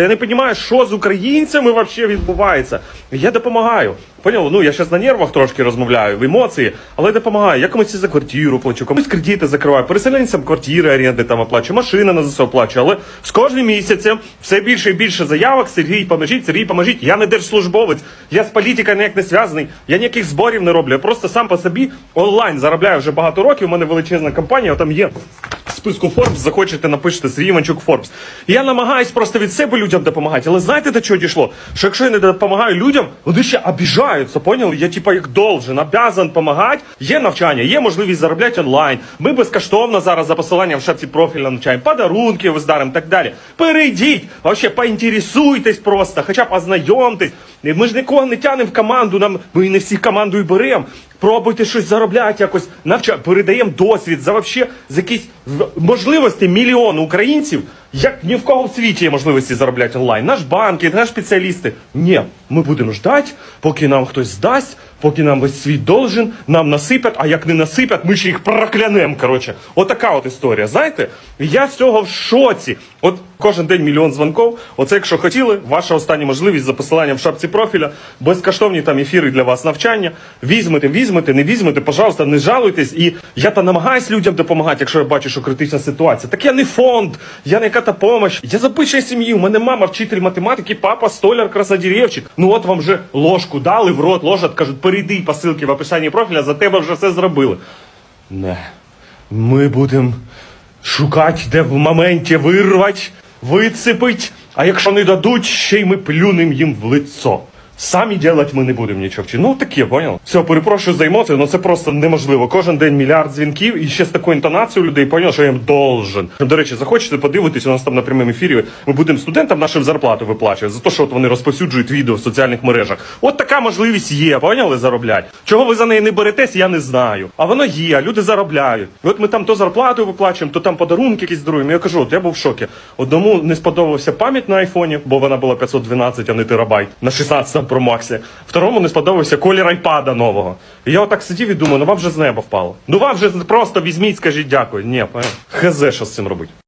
Я не розумію, що з українцями взагалі відбувається. Я допомагаю. Поняв? Ну я зараз на нервах трошки розмовляю, в емоції, але допомагаю. Я комусь за квартиру плачу, комусь кредити закриваю, переселенцям квартири, оренди там оплачу, машина на ЗСУ оплачу. Але з кожним місяцем все більше і більше заявок. Сергій, поможіть, Сергій, поможіть. Я не держслужбовець, я з політикою ніяк не зв'язаний, я ніяких зборів не роблю. Я просто сам по собі онлайн заробляю вже багато років. У мене величезна компанія, там є списку Forbes, захочете, напишете Сергій Іванчук Forbes. Я намагаюсь просто від себе людям допомагати. Але знаєте, до чого дійшло? Що якщо я не допомагаю людям, вони ще обіжаються, поняли? Я типа як должен, обязан допомагати. Є навчання, є можливість заробляти онлайн. Ми безкоштовно зараз за посиланням в шапці профіля навчаємо, подарунки ви здаримо, так далі. Перейдіть, вообще поінтересуйтесь просто, хоча б ознайомтесь. Ми ж нікого не тянемо в команду, нам ми не всіх команду і беремо. Пробуйте щось заробляти, якось навча, передаємо досвід за вообще за якісь можливості мільйон українців. Як ні в кого в світі є можливості заробляти онлайн. Наш банки, наш спеціалісти. Ні, ми будемо ждати, поки нам хтось здасть, поки нам весь світ должен, нам насипять, а як не насипять, ми ще їх проклянемо. Коротше, отака от історія. Знаєте, я з цього в шоці. От кожен день мільйон дзвонків. Оце, якщо хотіли, ваша остання можливість за посиланням в шапці профіля, безкоштовні там ефіри для вас навчання. Візьмете, візьмете, не візьмете, пожалуйста, не жалуйтесь. І я та намагаюсь людям допомагати, якщо я бачу, що критична ситуація. Так я не фонд, я не яка-то помощь. Я з обичної сім'ї. У мене мама вчитель математики, папа столяр, красодеревчик. Ну от вам вже ложку дали в рот, ложать, кажуть, перейди по ссылці в описанні профіля, за тебе вже все зробили. Не. Ми будемо шукати, де в моменті вирвать, вицепить, а якщо не дадуть, ще й ми плюнем їм в лицо. Самі делать ми не будемо нічого вчити. Ну таке, понял? Все, перепрошую за емоції, ну це просто неможливо. Кожен день мільярд дзвінків і ще з такою інтонацією людей, понял, що я їм должен. До речі, захочете подивитись, у нас там на прямому ефірі. Ми будемо студентам нашим зарплату виплачувати за те, що от вони розповсюджують відео в соціальних мережах. От така можливість є, поняли, зароблять. Чого ви за неї не беретесь, я не знаю. А воно є, люди заробляють. І от ми там то зарплату виплачуємо, то там подарунки якісь даруємо. Я кажу, от я був в шокі. Одному не сподобався пам'ять на айфоні, бо вона була 512, а не терабайт на 16 Pro Max. Второму не сподобався колір айпада нового. І я отак сидів і думаю, ну вам вже з неба впало. Ну вам вже просто візьміть, скажіть дякую. Ні, хз, що з цим робить.